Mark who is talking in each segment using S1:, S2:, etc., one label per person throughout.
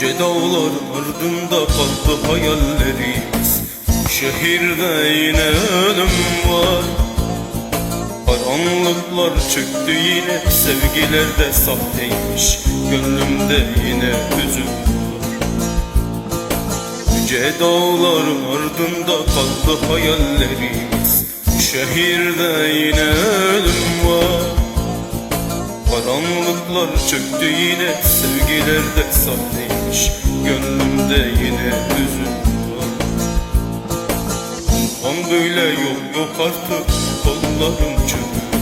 S1: Yüce ardında kaldı hayallerimiz. Şehirde yine ölüm var. Karanlıklar çöktü yine Sevgiler de sahteymiş. Gönlümde yine hüzün Yüce ardında kaldı hayallerimiz. Şehirde yine ölüm var. Karanlıklar çöktü yine Sevgiler de sahteymiş Gönlümde yine hüzün var. Bundan böyle yol yok artık Kollarım çöktü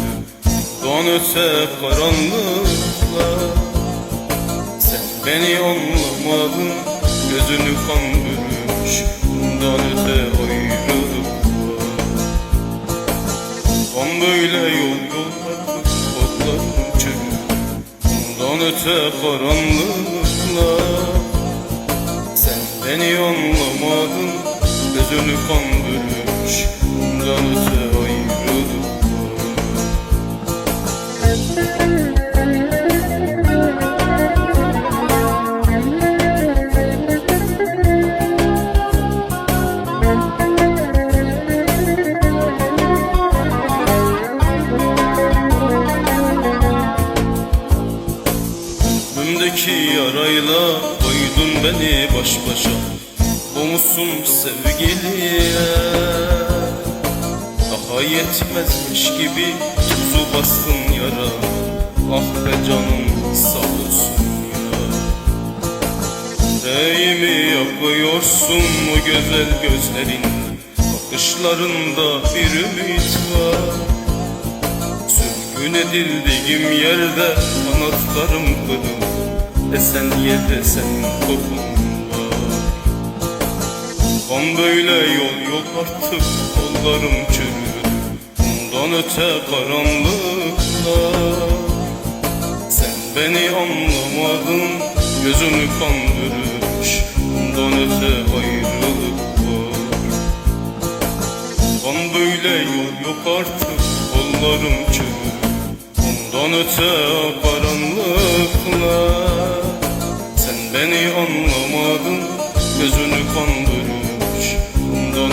S1: Doğan öte karanlıklar. Sen beni anlamadın Gözünü kan bürümüş Bundan öte ayrılık var Bundan böyle yok öte karanlıklar. Sen beni anlamadın Gözünü kan Gönlümdeki yarayla koydun beni baş başa. Bu musun sevgiliye? Daha yetmezmiş gibi tuzu bastın yara. Ah be canım sağ olsun ya. Yüreğimi yakıyorsun o güzel gözlerin? Bakışlarında bir ümit var Sürgün edildiğim yerde kanatlarım kırıldı. Esen yerde sen kokun Kan böyle yol yok artık kollarım çürüdü Bundan öte karanlıklar. Sen beni anlamadın gözümü kan bürümüş Bundan öte ayrılık var Kan böyle yol yok artık kollarım çürüdü unutup karanlıkla Sen beni anlamadın gözünü kandırmış bundan